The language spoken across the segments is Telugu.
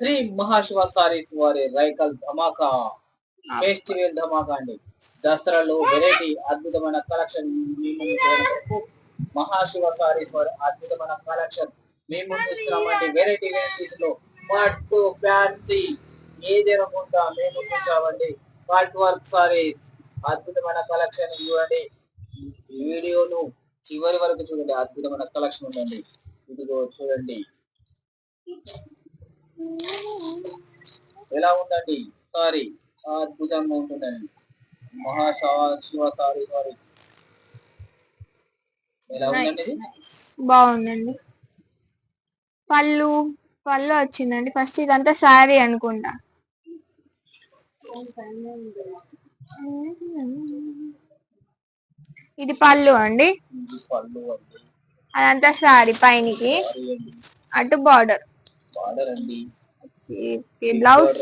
శ్రీ మహాశివ సారీస్ వారి రైకల్ ధమాకా ఫెస్టివల్ ధమాకా అండి. దసరాలో వెరైటీ అద్భుతమైన కలెక్షన్ మీ ముందు చూడడానికి మహాశివ సారీస్ వారి అద్భుతమైన కలెక్షన్ మీ ముందు ఇస్తున్నామండి వెరైటీ వెరైటీస్లో పట్టు ఫ్యాన్సీ ఏది అనుకుంటా మేము చూసామండి కట్ వర్క్ సారీస్ అద్భుతమైన కలెక్షన్ ఇవ్వండి. వీడియోను చివరి వరకు చూడండి. అద్భుతమైన కలెక్షన్ ఉందండి. ఇదిగో చూడండి. ఎలా ఉందండి? సారీ అద్భుతంగా ఉంటుందండి. మహాశివ సారీ సారీ ఎలా ఉందండి? ఇది? బాగుందండి. పళ్ళు పళ్ళు వచ్చిందండి. ఫస్ట్ ఇదంతా శారీ అనుకుంటా. ఇది పళ్ళు అండి. అదంతా శారీ పైనకి. సారీ అండి. అటు బార్డర్. బార్డర్ అండి బ్లౌజ్?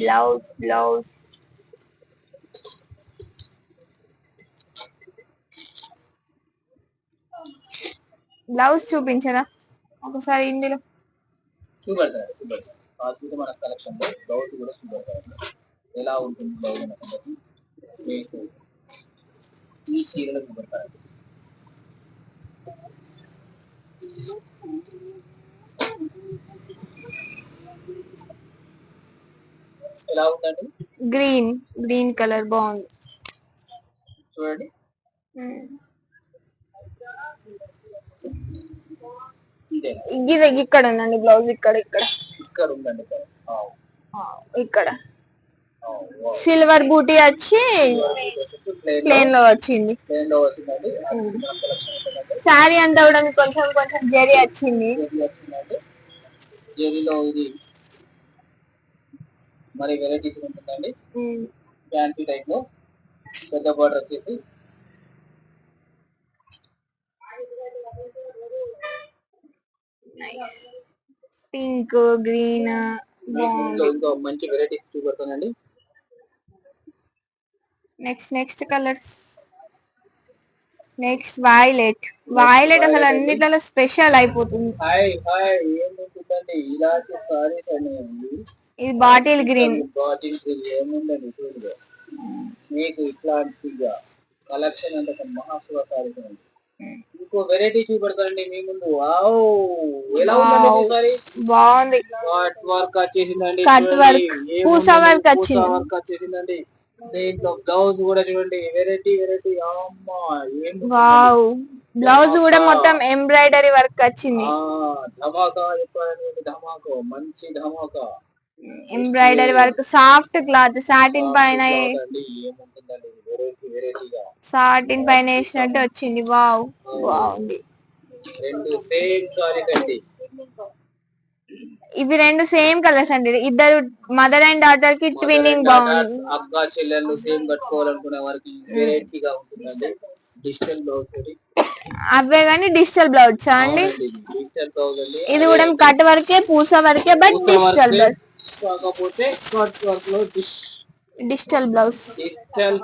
Blouse blouse. బ్లౌజ్ చూపించరా ఒకసారి ఇందులో. చూపెడతారు చూపెడతారు? అద్భుతమైన కలెక్షన్లో బ్లౌజ్ కూడా చూపెడతారు ఎలా ఉంటుంది బ్లౌజ్ అనే సంగతి మీకు ఈ చీరలో చూపెడతారు ఎలా ఉందండి? గ్రీన్ గ్రీన్ కలర్ బాగుంది. చూడండి. ఇదే ఇక్కడ ఉందండి బ్లౌజ్ ఇక్కడ ఇక్కడ. ఇక్కడ ఉందండి. ఇక్కడ. సిల్వర్ బూటీ వచ్చి ప్లేన్లో వచ్చింది. శారీ అంతా కూడా కొంచెం కొంచెం జరీ వచ్చింది. జెరీలో ఇది మరి వెరైటీస్ ఉంటుందండి. ఫ్యాన్సీ టైప్లో పెద్ద బార్డర్ వచ్చేసి పింక్ గ్రీన్ ఇంకో మంచి varieties చూపెడతానండి. Next next colours next violet violet అసలు అన్నిట్లలో స్పెషల్ అయిపోతుంది. ఏముంటుందండి ఇలాంటి సారీస్ అనేవి ఇది బాటిల్ గ్రీన్. బాటిల్ గ్రీన్ ఏముందండి చూడదు మీకు ఇట్లాంటిగా కలెక్షన్ అంటే మహాశివ సారీస్ అండి ఇంకో వెరైటీ చూపెడతానండి మీ ముందు. వావ్! ఎలా ఉందండి సారీ? బాగుంది. కట్ వర్క్ వచ్చేసిందండి work, ఏముందండి? పూస వచ్చింది. work వచ్చేసిందండి. దీంట్లో బ్లౌజ్ కూడా చూడండి. వెరైటీ వెరైటీ అమ్మా! వావ్! బ్లౌజ్ కూడా మొత్తం ఎంబ్రాయిడరీ వర్క్ వచ్చింది. ధమాకా ధమాకా మంచి ధమాకా. Embroidery work soft cloth satin పైన సాటిన్ పైన వేసినట్టు వచ్చింది. వావ్ బాగుంది. ఇవి రెండు సేమ్ కలర్స్ అండి. ఇద్దరు మదర్ అండ్ డాటర్కి ట్విన్నింగ్ బాగుంది. అక్క చెల్లెళ్ళు సేమ్ కట్టుకోవాలనుకునే వారికి వెరైటీగా ఉంటుందండి. డిజిటల్ బ్లౌజ్ అవే కానీ డిజిటల్ బ్లౌజ్ అండి? ఇది కూడా కట్ వరకే పూస వరకే బట్ డిజిటల్ బ్లౌజ్. కాకపోతే కట్ వర్క్లో digital blouse. Digital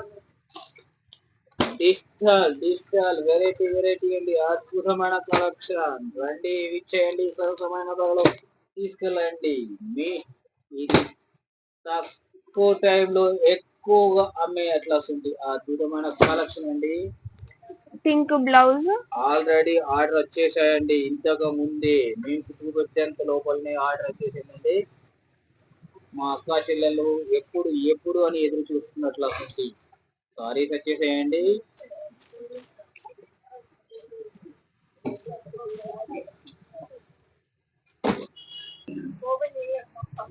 digital digital variety variety అండి. అద్భుతమైన కలెక్షన్. రండి ఇచ్చేయండి సరసమైన ధరలో తీసుకెళ్ళండి. మీ ఇది తక్కువ టైంలో ఎక్కువగా అమ్మే అట్లా ఉంది. ఆ అద్భుతమైన కలెక్షన్ అండి. Pink blouse. ఆల్రెడీ ఆర్డర్ వచ్చేసాయండి. ఇంతకు ముందే మీకు చూపెట్టేంత లోపలనే ఆర్డర్ వచ్చేసిందండి. మా అక్క చెల్లెలు ఎప్పుడు ఎప్పుడు అని ఎదురు చూస్తున్నట్లు అసలు. సారీస్ వచ్చేసేయండి.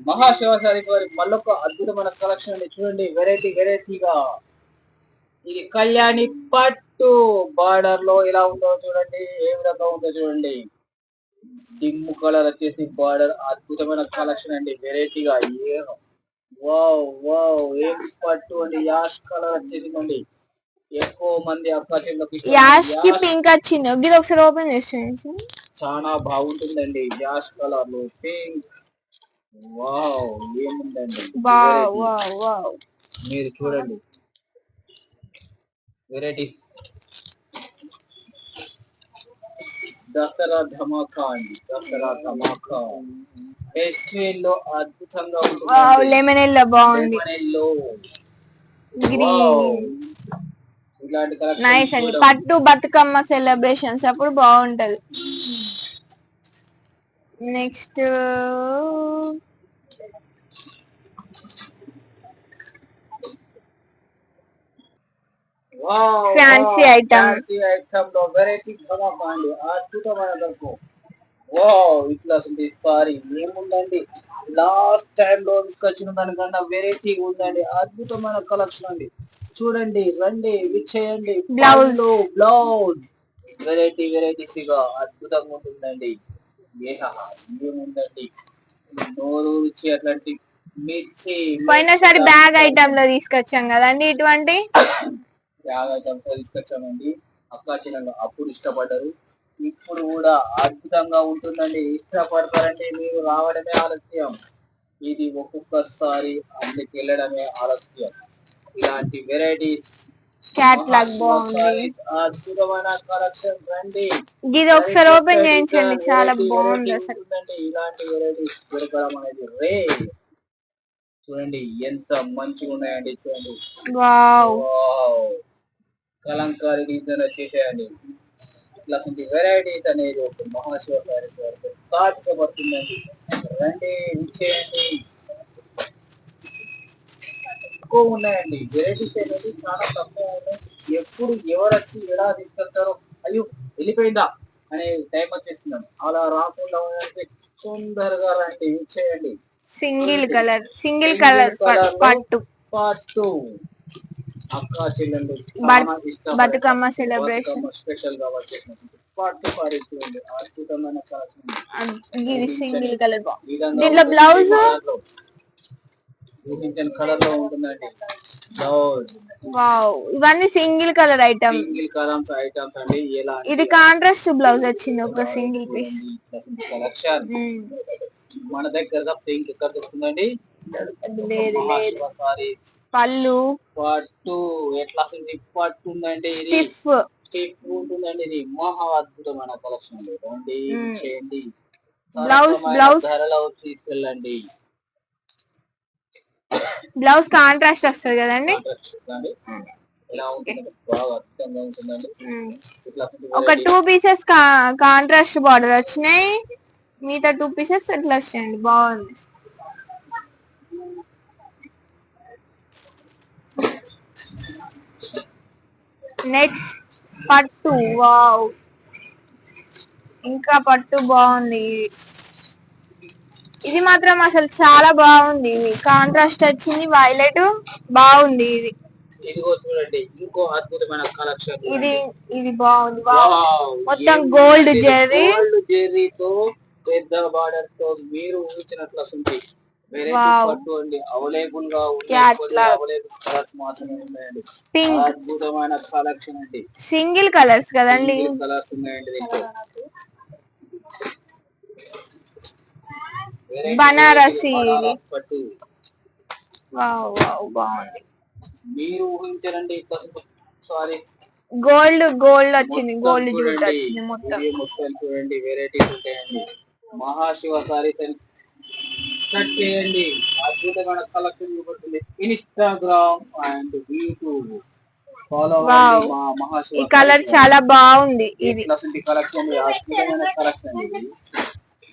మహాశివ సారీస్ వారి మళ్ళొక అద్భుతమైన కలెక్షన్ చూడండి వెరైటీ వెరైటీగా ఇది కళ్యాణి పట్ పట్టు బార్డర్లో ఎలా ఉందో చూడండి ఏ విధంగా ఉందో చూడండి. డిమ్ కలర్ వచ్చేసి బార్డర్ అద్భుతమైన కలెక్షన్ అండి. వెరైటీగా ఏ వావ్ వావ్ ఏం పట్టు అండి. యాష్ కలర్ వచ్చేసిందండి ఎక్కువ మంది అక్క. యాష్కి పింక్ వచ్చింది. ఇది ఒకసారి ఓపెన్ చేసేయండి. చాలా బాగుంటుందండి. యాష్ కలర్లో పింక్ వావ్ ఏముందండి. వావ్. వావ్ వావ్ మీరు చూడండి. వెరైటీస్ దసరా ధమాకా అండి దసరా ధమాకా లో అద్భుతంగా వావ్ ఉంటుంది లెమన్ ఎల్లో. బాగుంది. గ్రీన్. ఇలాంటి collection నైస్ అండి. పట్టు బతుకమ్మ సెలబ్రేషన్స్ అప్పుడు బాగుంటది. Next item. fancy item లో వెరైటీ ధమాకా అండి అద్భుతమైన దొరకు వావ్ ఇట్లా అసలు సారీ ఏముందండి? లాస్ట్ టైం లో తీసుకొచ్చిన దానికన్నా వెరైటీ ఉందండి అద్భుతమైన కలెక్షన్ అండి. చూడండి రండి విచ్చేయండి Blouse. బ్లౌజ్ వెరైటీ వెరైటీస్గా అద్భుతంగా ఉంటుందండి. ఏముందండి? నోరు రుచి అట్లాంటి మిర్చి పోయినసారి బ్యాగ్ ఐటమ్లో తీసుకొచ్చాం కదండి ఇటువంటి? Bag items తీసుకొచ్చామండి. అక్కా చెల్లెలు అప్పుడు ఇష్టపడ్డారు. ఇప్పుడు కూడా అద్భుతంగా ఉంటుందండి. ఇష్టపడతారంటే మీరు రావడమే ఆలస్యం. ఇది ఒక్కొక్కసారి అందుకు వెళ్ళడమే ఆలస్యం. ఇలాంటి వెరైటీస్ క్యాట్లాగ్ బాగుంది. అద్భుతమైన కలెక్షన్ రండి. ఇది ఒకసారి ఓపెన్ చేయించండి. Variety, చాలా variety బాగుంది అసలు. ఉంటుందండి. ఇలాంటి వెరైటీస్ దొరకడం అనేది రే. చూడండి ఎంత మంచిగా ఉన్నాయండి. చూడండి. వావ్. వావ్. కలంకారీ డిజైన్ వచ్చేసేయండి ఇట్లాంటి వెరైటీస్ అనేది ఒక మహాశివ సారీస్ వరకు సాధించబడుతుందండి రండి ఇచ్చేయండి ఎక్కువ ఉన్నాయండి. వెరైటీస్ అనేది చాలా తక్కువ ఉన్నాయి. ఎప్పుడు ఎవరు వచ్చి ఎలా తీసుకెళ్తారో అయ్యో వెళ్ళిపోయిందా అనే టైం వచ్చేస్తున్నాం అలా రాకుండా ఉండాలంటే తొందరగా రండి ఇచ్చేయండి సింగిల్ కలర్ సింగిల్ కలర్ పట్టు. పట్టు. బతుకమ్మ. స్పెషల్గా కలెక్షన్ ఇది సింగిల్ కలర్ దీంట్లో. ఊహించని కలర్లో ఉంటుందండి. బ్లౌజ్. వావ్. ఇవన్నీ single colour item. Single colours items అండి. ఎలా ఇది కాంట్రాస్ట్ బ్లౌజ్ వచ్చింది ఒక సింగిల్ పీస్. కలెక్షన్. మన దగ్గర పింక్ ఎక్కడ వస్తుందండి. లేదు లేదు. పళ్ళు. పట్టు. ఎట్లా వస్తుంది పట్టు ఉందండి ఇది. స్టిఫ్. స్టిఫ్ ఉంటుందండి ఇది. మహా అద్భుతమైన కలెక్షన్ అండి రండి. చేయండి. సరసమైన blouse. ధరలో తీసుకెళ్ళండి. బ్లౌజ్ కాంట్రాస్ట్ వస్తుంది కదండి? ఒక. టూ పీసెస్ కాంట్రాస్ట్ బార్డర్ వచ్చినాయి. మిగతా టూ పీసెస్ ఇట్లా వచ్చాయండి. బాగుంది. నెక్స్ట్ పట్టు వావ్ ఇంకా పట్టు బాగుంది. ఇది మాత్రం అసలు చాలా బాగుంది. కాంట్రాస్ట్ వచ్చింది. వైలెట్ బాగుంది ఇది. ఇదిగో చూడండి. ఇంకో అద్భుతమైన కలెక్షన్ ఇది ఇది బాగుంది. వావ్ మొత్తం gold జెర్రీ. గోల్డ్ జెర్రీతో పెద్ద బార్డర్తో మీరు ఊహించినట్లు వస్తుంది పింక్. అద్భుతమైన కలెక్షన్ అండి. సింగిల్ కలర్స్ కదండి. కలర్స్ ఉన్నాయండి బనారసి. పట్టు. బాగుంది. మీరు ఊహించరండి సారీ? గోల్డ్ గోల్డ్ వచ్చింది. Gold jute. వచ్చింది మొత్తం. చూడండి. వెరైటీస్ ఉంటాయండి. మహాశివ సారీస్ అని సెర్చ్ చేయండి. అద్భుతమైన కలెక్షన్ చూపడుతుంది ఇన్స్టాగ్రామ్ అండ్ యూట్యూబ్ ఫాలో ఈ కలర్ చాలా బాగుంది ఇది. ఇది కలెక్షన్ అద్భుతమైన కలెక్షన్ ఇది.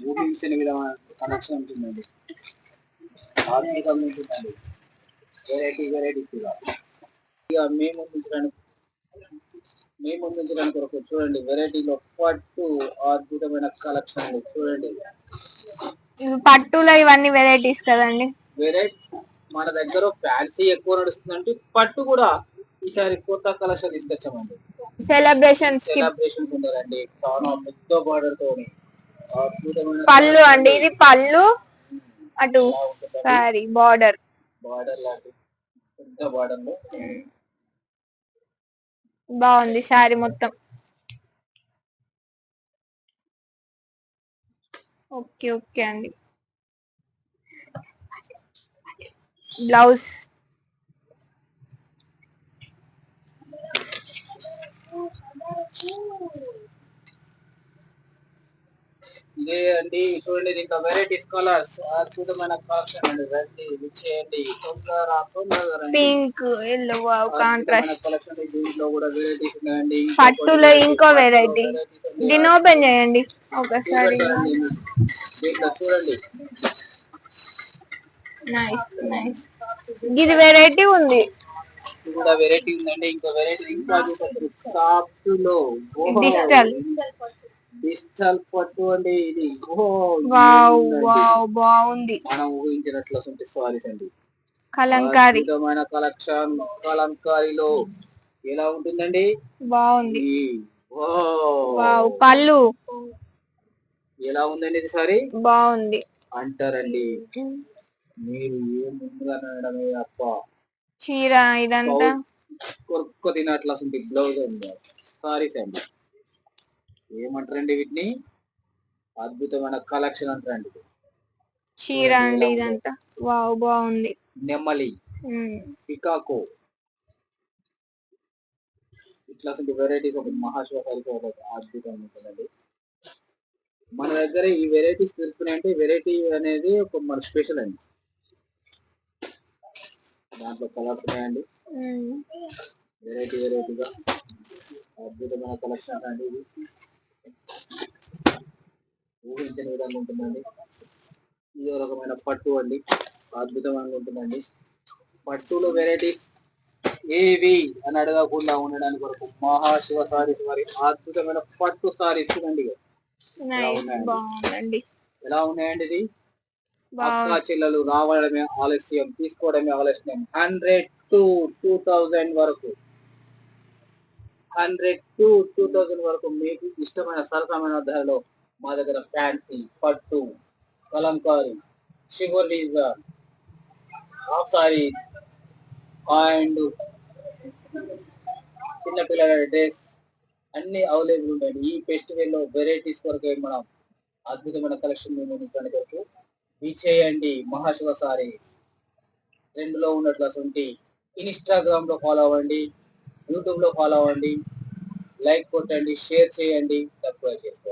ఊహించని విధమైన కలెక్షన్ ఉంటుందండి. అద్భుతంగా ఉంటుందండి. వెరైటీ వెరైటీస్ ఇక మేము ఉంచడానికి మేము ముందుంచడానికి ఒక చూడండి. వెరైటీలో పట్టు అద్భుతమైన కలెక్షన్ చూడండి. పట్టులో ఇవన్నీ వెరైటీస్ కదండి. వెరైటీ మన దగ్గర ఫ్యాన్సీ ఎక్కువ నడుస్తుందంటే పట్టు కూడా ఈసారి కొత్త కలెక్షన్ తీసుకొచ్చామండి. సెలబ్రేషన్స్ ఉండాలండి పెద్ద బార్డర్ తోని. పళ్ళు అండి ఇది పళ్ళు. అటు సారీ బార్డర్ బార్డర్ లాంటి పెద్ద బార్డర్ బాగుంది సారీ మొత్తం. ఓకే ఓకే అండి బ్లౌజ్ ఇదే అండి చూడండి దీంట్లో వెరైటీస్ కలర్స్ అద్భుతమైన కలెక్షన్ అండి. రండి చేయండి రండి. పింక్ ఎల్లో కాంట్రాస్ట్ కలెక్షన్ దీంట్లో కూడా వెరైటీస్ ఉన్నాయండి. పట్టులో ఇంకో వెరైటీ దీన్ని ఓపెన్ చేయండి. ఒకసారి. దీంట్లో చూడండి. నైస్ నైస్ ఇది వెరైటీ ఉంది. ఇది కూడా వెరైటీ ఉందండి. ఇంకో వెరైటీ ఇంకా సాఫ్ట్లో. డిజిటల్ డిజిటల్ పట్టు అండి ఇది వావ్ వావ్ బాగుంది మనం ఊహించినట్లు అసలు సారీస్ అండి కలంకారీ అద్భుతమైన కలెక్షన్ కలంకారీలో ఎలా ఉంటుందండి బాగుంది వావ్ పళ్ళు ఎలా ఉందండి ఇది సారీ బాగుంది అంటారండి మీరు ఏం ముందుగా అనడమే అప్ప చీర ఇదంతా కొరుక్క తినట్లు అసలు బ్లౌజ్ ఉంది సారీస్ అండి ఏమంటారండి వీటిని? అద్భుతమైన కలెక్షన్ అంటారండి చీర అండి ఇదంతా. వావ్ బాగుంది. నెమ్మలి. పికాకో. ఇట్లా వెరైటీస్ ఒక మహాశివ సారీస్ అద్భుతంగా ఉంటుందండి. మన దగ్గర ఈ వెరైటీస్ తెలుసుకున్నాయంటే వెరైటీ అనేది ఒక మన స్పెషల్ అండి. దాంట్లో కలర్స్ ఉన్నాయండి. వెరైటీ వెరైటీగా అద్భుతమైన కలెక్షన్ అండి ఇది. ఊహించని విధంగా ఉంటుందండి. ఇది రకమైన పట్టు అండి. అద్భుతంగా ఉంటుందండి. పట్టులో వెరైటీస్ ఏవి అని అడగకుండా ఉండడానికి వరకు మహాశివ సారీస్ వారి అద్భుతమైన పట్టు సారీస్ చూడండి ఎలా ఉన్నాయండి? ఇది? అక్క చెల్లెలు రావడమే ఆలస్యం తీసుకోవడమే ఆలస్యం. హండ్రెడ్ టు టూ థౌజండ్ వరకు. హండ్రెడ్ టు టూ థౌజండ్ వరకు మీకు ఇష్టమైన సరసమైన ధరలో మా దగ్గర ఫ్యాన్సీ పట్టు కలంకారు షివర్ డీజర్ హాఫ్ సారీ అండ్ చిన్నపిల్లల డ్రెస్ అన్ని అవైలబుల్ ఉన్నాయి ఈ ఫెస్టివల్లో వెరైటీస్ వరకు మనం అద్భుతమైన కలెక్షన్ మేము ముందుకు కొరకు చేయండి మహాశివ సారీస్ రెండులో ఉన్నట్లు అసలు ఇన్స్టాగ్రామ్లో ఫాలో అవ్వండి యూట్యూబ్లో ఫాలో అవ్వండి లైక్ కొట్టండి షేర్ చేయండి సబ్స్క్రైబ్ చేసుకోండి.